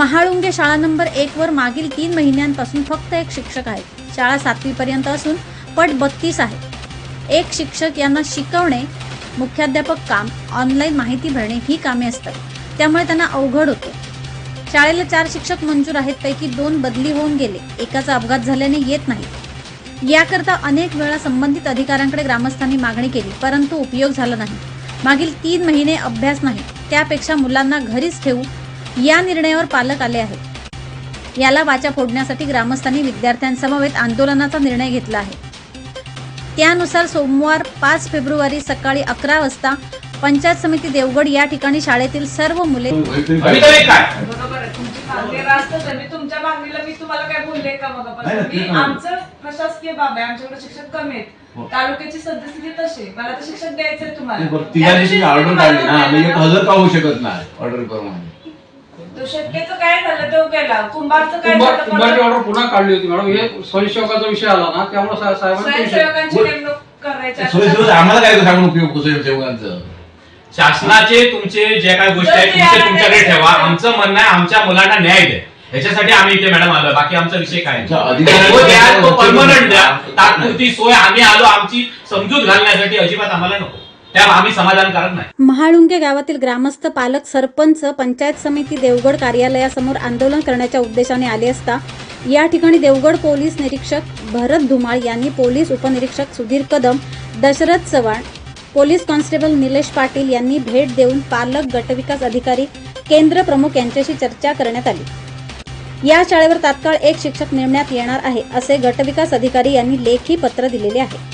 महाळुंगे शाळा नंबर एक वर मागील तीन महिन्यांपासून फक्त एक शिक्षक आहेत. शाळा सातवीपर्यंत असून पट बत्तीस आहे. एक शिक्षक यांना शिकवणे मुख्याध्यापक काम ऑनलाईन माहिती भरणे ही कामे असतात. त्यामुळे त्यांना अवघड होते. शाळेला चार शिक्षक मंजूर आहेत पैकी दोन बदली होऊन गेले. एकाचा अपघात झाल्याने येत नाही. याकरता अनेक वेळा संबंधित अधिकाऱ्यांकडे ग्रामस्थांनी मागणी केली परंतु उपयोग झाला नाही. मागील तीन महिने अभ्यास नाही. त्यापेक्षा मुलांना घरीच ठेवू या निर्णयावर पालक आले आहेत. याला वाचा फोडण्यासाठी ग्रामस्थांनी विद्यार्थ्यांसमवेत आंदोलनाचा निर्णय घेतला आहे. त्यानुसार सोमवार पाच फेब्रुवारी सकाळी अकरा वाजता पंचायत समिती देवगड या ठिकाणी शाळेतील सर्व मुले तुमच्या मागणीला मी तुम्हाला काय बोलले का मग. आमचं प्रशासकीय बाब आहे आमच्याकडे शिक्षक कमी. आहेत. तालुक्याची सद्यस्थिती तशी. मला तर शिक्षक द्यायचे तुम्हाला. ऑर्डर काढली ना. हजर का होऊ शकत नाही. ऑर्डर करून तो शक्यतो काय झालं तो केला कुंभारचं काय कुंभार झालं कुंभारची मला ऑर्डर पुन्हा काढली होती मॅडम. हे स्वयंसेवकाचा विषय आला ना त्यामुळे सा- साहेबांनी ते विषय- स्वयंसेवकांची बोल. नेमणूक करायची सोयीसुविधा आम्हाला काय सांगून उपयोग स्वयंसेवकांचं? शासनाचे तुमचे जे काही गोष्टी आहेत तुमचे तुमच्याकडे ठेवा. आमचं म्हणणं आहे आमच्या मुलांना न्याय द्या. ह्याच्यासाठी आम्ही इथे मॅडम आलोय. बाकी आमचा विषय काय? अच्छा, अधिकाऱ्यांचं- तो द्या तो परमनंट द्या. तात्पुरती सोय आम्ही आलो आमची समजूत घालण्यासाठी अजिबात आम्हाला नको. महाळुंगे गावातील ग्रामस्थ पालक सरपंच पंचायत समिती देवगड कार्यालयासमोर आंदोलन करण्याच्या उद्देशाने आले असता या ठिकाणी देवगड पोलीस निरीक्षक भरत धुमाळ यांनी पोलीस उपनिरीक्षक सुधीर कदम दशरथ चव्हाण पोलीस कॉन्स्टेबल निलेश पाटील यांनी भेट देऊन पालक गटविकास अधिकारी केंद्र प्रमुख यांच्याशी चर्चा करण्यात आली. या शाळेवर तात्काळ एक शिक्षक नेमण्यात येणार आहे असे गटविकास अधिकारी यांनी लेखी पत्र दिलेले आहे.